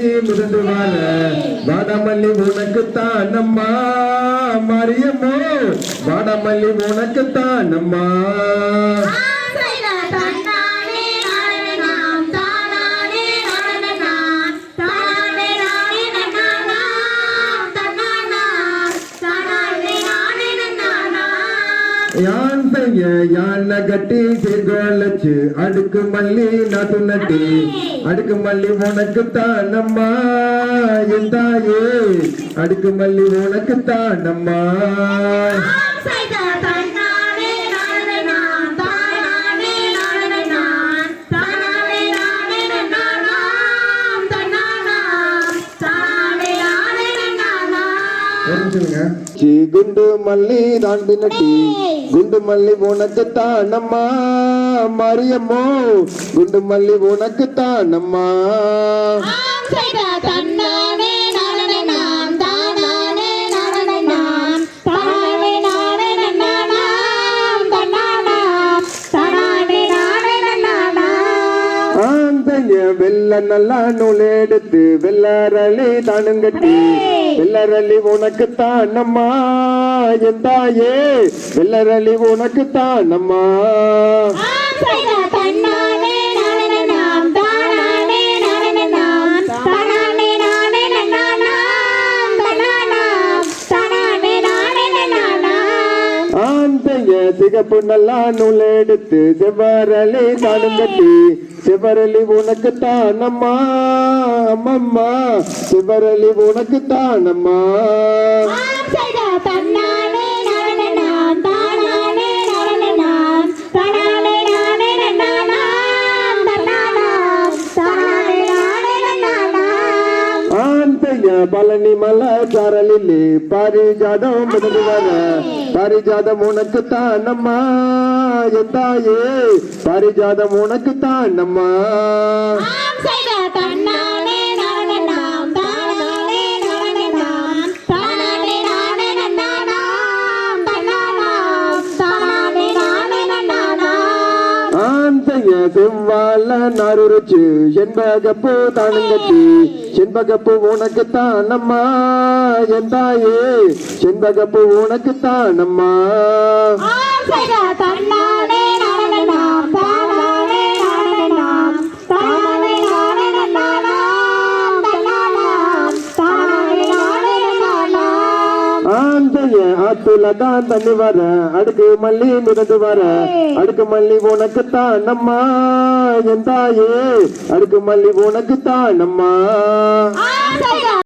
நீ மிதந்து வாழ. வாடமல்லி உனக்குத்தான் அம்மா. மரியமோ வாடமல்லி உனக்குத்தான் அம்மா. யான் பெய்ய யானை கட்டி சீர்கோலச்சு அடுக்கு மல்லி நாட்டு நட்டி. அடுக்கு மல்லி உனக்குத்தான் அம்மா என் தாயே. அடுக்கு மல்லி உனக்குத்தான் அம்மா. சி குண்டு மல்லி தாண்டி நட்டி குண்டு மல்லி உனக்குத்தான் அம்மா. மாரியம்மோ குண்டு மல்லி உனக்குத்தான் அம்மா. தன்னானே நானே நாம் தானானே நானே நாம். தானே தானே ஆந்தைய வெள்ள நல்லா நூல் எடுத்து வெள்ளரளி தானுங்கட்டி. வெள்ளரளி உனக்குத்தான் அம்மா என் தாயே. வெள்ளரளி உனக்குத்தான் அம்மா. நாம் சிகப்பு நல்லா நூல் எடுத்து செவ்வரளி தானுங்கட்டி செவ்வரளி உனக்குத்தான் அம்மா அம்மம்மா செவ்வரளி உனக்குத்தான் அம்மா பழனி மலை சாரலிலே பாரிஜாதம் மிதந்து வர பாரிஜாதம் உனக்குத்தான் அம்மா என் தாயே. பாரிஜாதம் உனக்கு தான் அம்மா ஆந்தைய செவ்வாழ நாருரிச்சு செண்பகப்பூ தானுங்கச்சி. செண்பகப்பூ உனக்குத்தான் அம்மா. என் தாயே. செண்பகப்பூ உனக்குத்தான் அம்மா. ஆத்துல தான் தண்ணி வர. அடுக்கு மல்லி மிதந்து வர. அடுக்கு மல்லி உனக்குத்தான் அம்மா. என் தாயே. அடுக்கு மல்லி உனக்குத்தான் அம்மா. ஆ